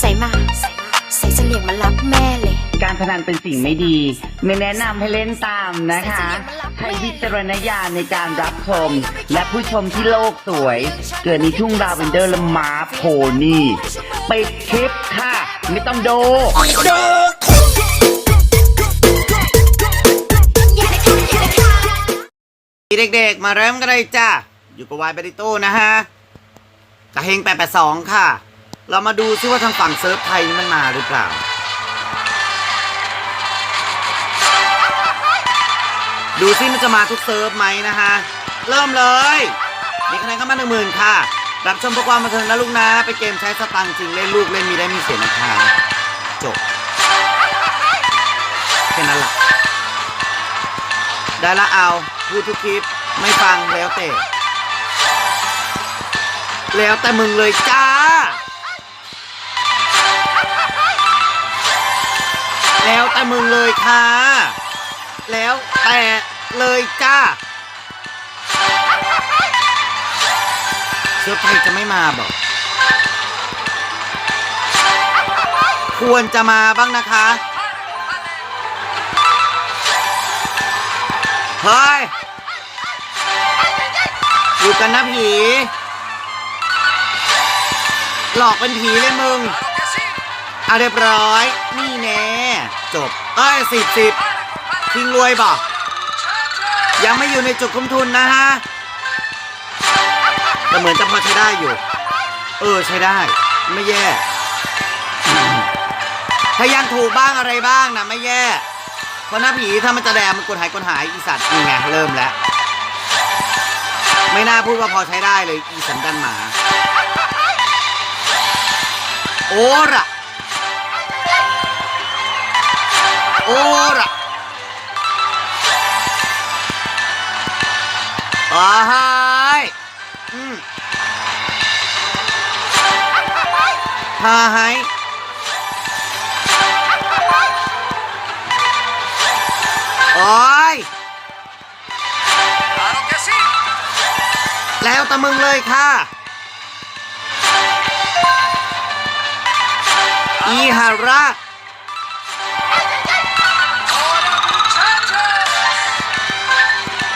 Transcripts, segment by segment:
ใส่มาใส่มาใส่เสลี่ยงมารับแม่เลย การพนันเป็นสิ่งไม่ดี ไม่แนะนำให้เล่นตามนะคะ ใช้วิจารณญาณในการรับชม และผู้ชมที่โลกสวย เกิดในทุ่งลาเวนเดอร์และม้าโพนี่ปิดคลิปค่ะ ไม่ต้องดู เด็กๆ มาเริ่มกันเลยจ้าอยู่กับวายเบริโต้นะฮะกระเฮง882ค่ะ เรามาดูซิว่าทางฝั่งเซิร์ฟไทยนี่มันมาหรือเปล่า ดูซิมันจะมาทุกเซิร์ฟไหมนะฮะ เริ่มเลยมีคะแนนเข้ามาหนึ่งหมื่นค่ะ รับชมเพราะความบันเทิงนะลูกนะ ไปเกมใช้สตังค์จริงเล่นลูกเล่นมีได้มีเสียนะคะจบแค่นั้นแหละได้ละเอาพูดทุกคลิปไม่ฟังแล้วแต่ แล้วแต่มึงเลยจ้า แล้วแต่มึงเลยค่ะ แล้วแต่เลยจ้าเซิร์ฟไทยจะไม่มาบอก ควรจะมาบ้างนะคะ เฮ้ย อยู่กันนะผี หลอกเป็นผีเลยมึง เอาเรียบร้อยนี่ จบเอ้ยสิบสิบทิ้งรวยบอกยังไม่อยู่ในจุดคุ้มทุนนะฮะแต่เหมือนจะพอใช้ได้อยู่ เออใช้ได้ ไม่แย่ถ้ายังถูกบ้างอะไรบ้างนะไม่แย่เพราะหน้าผีถ้ามันจะแดงมันกดหายกดหายอีสัตว์นี่ไงเริ่มแล้ว ไม่น่าพูดว่าพอใช้ได้เลยอีสันดันหมา โอ้ระ โอ้ระอ้ายอืมฮาไฮโอ้ยแล้วแต่มึงเลยค่ะอีฮาระ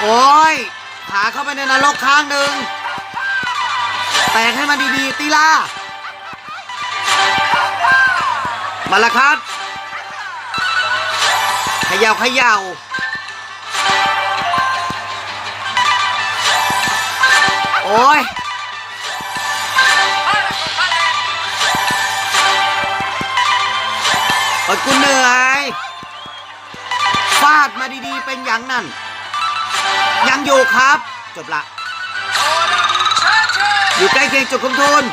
โอ้ยขาเข้าไปในนรกข้างหนึ่งแตกให้มันดีๆตีล่ามาละครับเขย่าเขย่าโอ้ยโอ้ยกูเหนื่อยฟาดมาดีๆเป็นอย่างนั้น ยังอยู่ครับ จบละ อยู่ใกล้เคียงจุดคุมทุน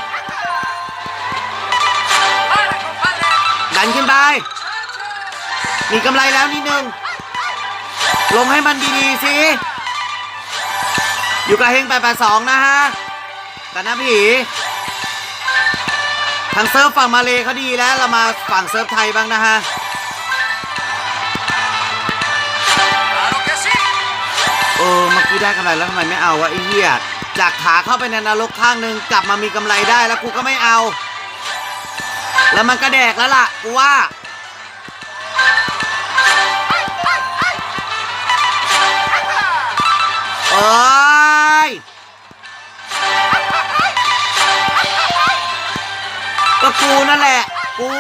ดันขึ้นไป มีกำไรแล้วนิดนึง ลงให้มันดีๆสิ อยู่กับเฮง882นะฮะกันนะผีทางเซิร์ฟฝั่งมาเลเขาดีแล้วเรามาฝั่งเซิร์ฟไทยบ้างนะฮะ กี้ได้กำไรแล้วทำไมไม่เอาวะไอ้เหี้ยจากขาเข้าไปในนรกข้างหนึ่งกลับมามีกำไรได้แล้วกูก็ไม่เอา แล้วมันก็แดกแล้วล่ะกูว่าโอ้ยก็กูนั่นแหละ กู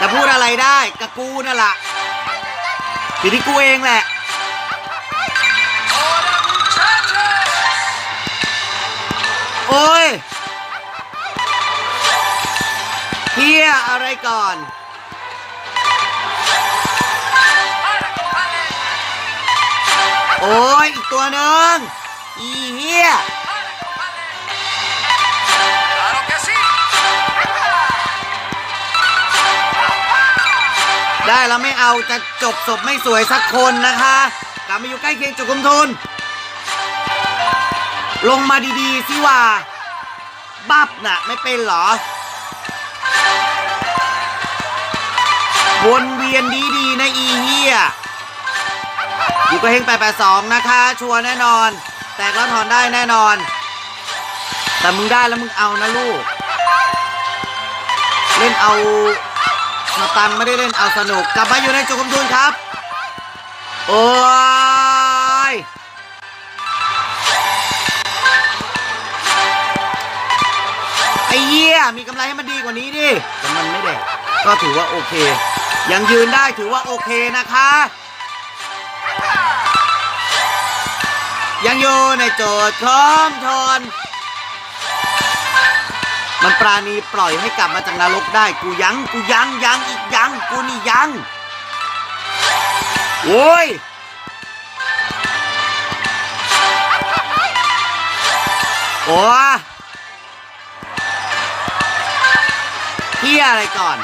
จะพูดอะไรได้กับกูนั่นแหละอยู่ที่กูเองแหละ อ้ยเฮียอะไรก่อน โอ้ยอีกตัวหนึ่งอีเฮียได้แล้วไม่เอาจะจบศพไม่สวยสักคนนะคะ กลับมาอยู่ใกล้เคียงจุดคุมทุน ลงมาดีๆสิว่า บับน่ะ ไม่เป็นหรอ วนเวียนดีๆนะอีเฮียอยู่กับเฮง882นะคะ ชัวร์แน่นอน แตกแล้วถอนได้แน่นอน แต่มึงได้แล้วมึงเอานะลูก เล่นเอาสตังไม่ได้เล่นเอาสนุก กลับมาอยู่ในจุดกำทุนครับ โอ้ เหี้ยมีกำไรให้มันดีกว่านี้ดิแต่มันไม่ได้ก็ถือว่าโอเค ยังยืนได้ถือว่าโอเคนะคะ ยังอยู่ในโจทย์คอมทน มันปราณีปล่อยให้กลับมาจากนรกได้กูยังกูยังยังอีกยังกูนี่ยังโว้ยโอ้ เฮียอะไรก่อน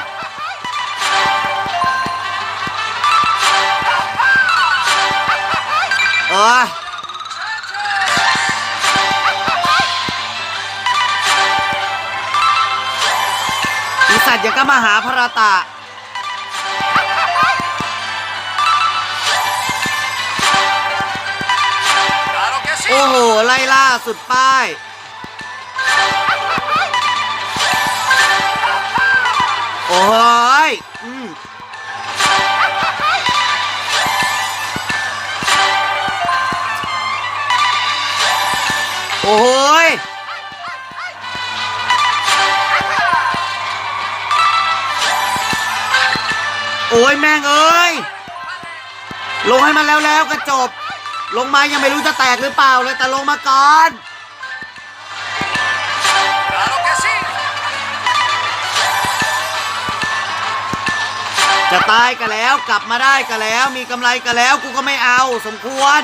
เอออีสัตว์ยังก็มาหาพระตะโอ้โห ไล่ล่าสุดป้าย โอ้ยอืมโอ้ยโอ้ยแม่งเอ้ย ลงให้มันแล้วแล้วก็จบ ลงมายังไม่รู้จะแตกหรือเปล่าเลยแต่ลงมาก่อน จะตายก็แล้วกลับมาได้ก็แล้ว มีกำไรก็แล้วกูก็ไม่เอา สมควร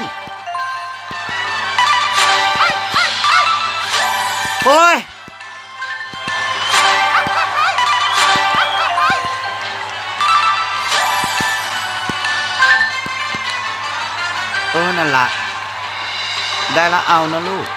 โอ้ยเออนั่นละ ได้ละเอานะลูก